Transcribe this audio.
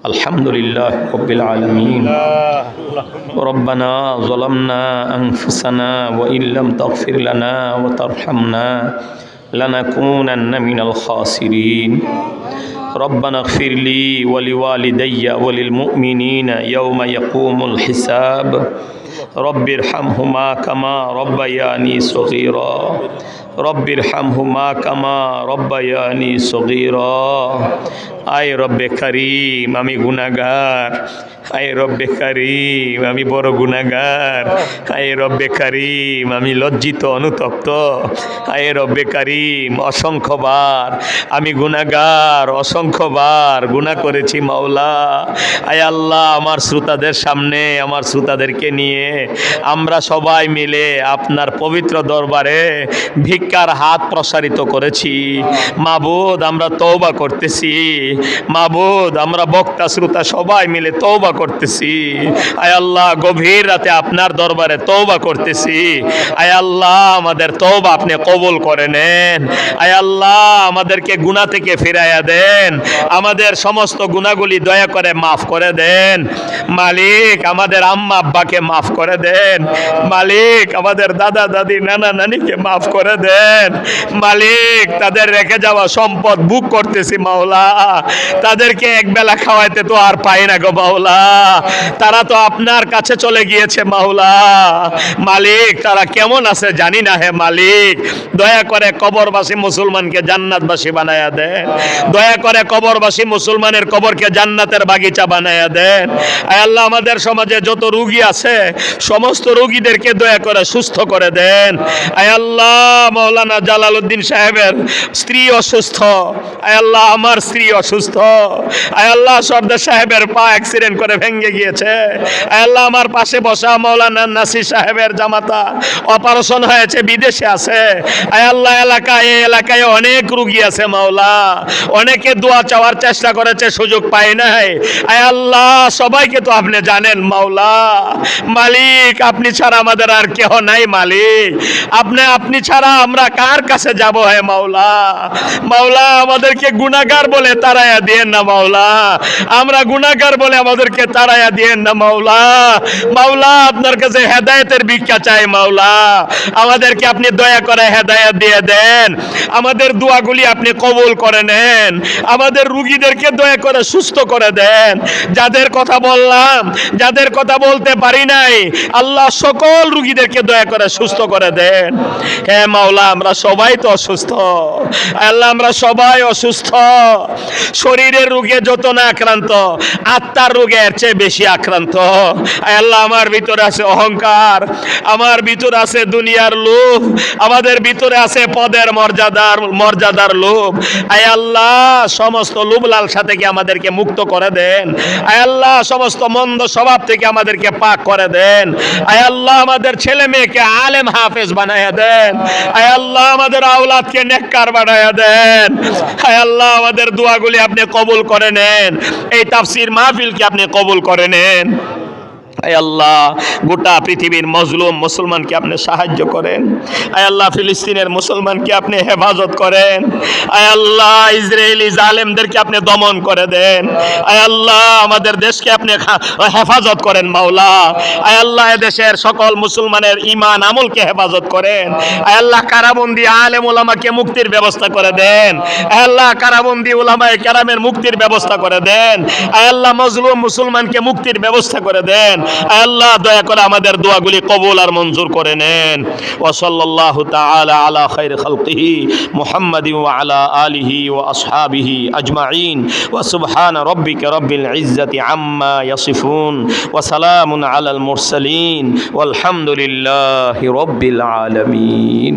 الحمد لله رب العالمين. ربنا ظلمنا أنفسنا وإن لم تغفر لنا وترحمنا لنكونن من الخاسرين. ربنا اغفر لي ولوالدي وللمؤمنين يوم يقوم الحساب. رب ارحمهما كما ربياني صغيرا. রব্বির হামহুমা কামা রব্বায়ানি সগির। আয় রব্বে করিম, আমি গুনাগার আয় রব্বে করিম, আমি বড় গুনাগার আয় রব্বে করিম, আমি লজ্জিত, অনুতপ্ত। আয় রব্বে করিম, অসংখ্যবার, আমি গুনাগার অসংখ্যবার গুণা করেছি মাওলা। আয় আল্লাহ, আমার শ্রোতাদের সামনে, আমার শ্রোতাদেরকে নিয়ে আমরা সবাই মিলে আপনার পবিত্র দরবারে ভিক্ষা ভিক্ষার হাত প্রসারিত করেছি। মাবুদ, আমরা তৌবা করতেছি। মাবুদ, আমরা বক্তা, শ্রোতা সবাই মিলে তৌবা করতেছি। আয় আল্লাহ, গভীর রাতে আপনার দরবারে তৌবা করতেছি। আয় আল্লাহ, আমাদের তৌবা আপনি কবুল করে নেন। আয় আল্লাহ, আমাদেরকে গুনাহ থেকে ফিরাইয়া দেন। আমাদের সমস্ত গুনাহগুলি দয়া করে মাফ করে দেন। মালিক, আমাদের আম্মা, আব্বাকে মাফ করে দেন। মালিক, আমাদের দাদা, দাদি, নানা, নানিকে মাফ করে দেন। মালিক, তাদের রেখে যাওয়া সম্পদ বুক করতেছি মাওলা। তাদেরকে এক বেলা খাওয়াইতে তো আর পাই না গো মাওলা। তারা তো আপনার কাছে চলে গিয়েছে মাওলা। মালিক, তারা কেমন আছে জানি না হে মালিক। দয়া করে কবরবাসী মুসলমানকে জান্নাতবাসী বানায়া দেন। দয়া করে কবরবাসী মুসলমানের কবরকে জান্নাতের বাগিচা বানায়া দেন। আল্লাহ, আমাদের সমাজে যত রুগী আছে, সমস্ত রুগীদেরকে দয়া করে সুস্থ করে দেন। আয় আল্লাহ মৌলানা জালালউদ্দিন সাহেবের স্ত্রী অসুস্থ। আয় আল্লাহ, আমার স্ত্রী অসুস্থ। আয় আল্লাহ, সর্দার সাহেবের পা অ্যাক্সিডেন্ট করে ভেঙে গিয়েছে। আয় আল্লাহ, আমার পাশে বসা মৌলানা নাসির সাহেবের জামাতা অপারেশন হয়েছে, বিদেশে আছে। আয় আল্লাহ, এলাকায়, এই এলাকায় অনেক রুগী আছে মাওলা। অনেকে দোয়া চাওয়ার চেষ্টা করেছে, সুযোগ পায় নাই। আল্লাহ, সবাইকে তো আপনি জানেন মাওলা। মালিক, আপনি ছাড়া আমাদের আর কেহ নাই মালিক। আপনি আপনি ছাড়া আমরা কার কাছে যাব হে মাওলা? মাওলা, আমাদেরকে গুনাহগার বলে তারায়া দিয়েন না মাওলা। আমরা গুনাহগার বলে আমাদেরকে তারায়া দিয়েন না মাওলা। মাওলা, আপনার কাছে হেদায়েতের ভিক্ষা চাই মাওলা। আমাদেরকে আপনি দয়া করে হেদায়েত দিয়ে দেন। আমাদের দোয়াগুলি আপনি কবুল করে নেন। আমাদের রুগীদেরকে দয়া করে সুস্থ করে দেন। যাদের কথা বললাম, যাদের কথা বলতে পারি নাই, আল্লাহ সকল রুগীদেরকে দয়া করে সুস্থ করে দেন। হ্যাঁ মাওলা আমরা সবাই তো অসুস্থ। আল্লাহ, আমরা সবাই অসুস্থ। শরীরের রোগে যত না আক্রান্ত, আত্মার রোগে এর চেয়ে বেশি আক্রান্ত। আল্লাহ, আমার ভিতরে আছে অহংকার, আমার ভিতরে আছে দুনিয়ার লোভ, আমাদের ভিতরে আছে পদের মর্যাদার মর্যাদার লোভ। আয় আল্লাহ, সমস্ত লোভ লালসা থেকে আমাদেরকে মুক্ত করে দেন। আয় আল্লাহ, সমস্ত মন্দ স্বভাব থেকে আমাদেরকে পাক করে দেন। আয় আল্লাহ, আমাদের ছেলে মেয়েকে আলেম হাফেজ বানায়া দেন। আয় আল্লাহ, আমাদের আওলাদকে নেককার বানায়া দেন। হায় আল্লাহ, আমাদের দোয়াগুলি আপনি কবুল করে নেন। এই তাফসির মাহফিলকে আপনি কবুল করে নেন। আয় আল্লাহ, গোটা পৃথিবীর মজলুম মুসলমানকে আপনি সাহায্য করেন। আয় আল্লাহ, ফিলিস্তিনের মুসলমানকে আপনি হেফাজত করেন। আয় আল্লাহ, ইসরায়েলি জালেমদেরকে আপনি দমন করে দেন। আয় আল্লাহ, আমাদের দেশকে আপনি হেফাজত করেন, মাওলা। আয় আল্লাহ দেশের সকল মুসলমানের ইমান আমলকে হেফাজত করেন। আয় আল্লাহ, কারাবন্দি আলেম ওলামাকে মুক্তির ব্যবস্থা করে দেন। আয় আল্লাহ, কারাবন্দি ওলামায়ে কেরামের মুক্তির ব্যবস্থা করে দেন। আয় আল্লাহ, মজলুম মুসলমানকে মুক্তির ব্যবস্থা করে দেন। আল্লাহ দয়া করে আমাদের দোয়াগুলি কবুল আর মঞ্জুর করে নেন। ওয়া সাল্লাল্লাহু তাআলা আলা খাইর খালকিহি মুহাম্মাদিন ওয়া আলা আলিহি ওয়া আসহাবিহি আজমাইন। ওয়া সুবহানা রাব্বিকা রাব্বিল ইজ্জাতি আম্মা ইয়াসিফুন। ওয়া সালামুন আলাল মুরসালিন। ওয়াল হামদুলিল্লাহি রাব্বিল আলামিন।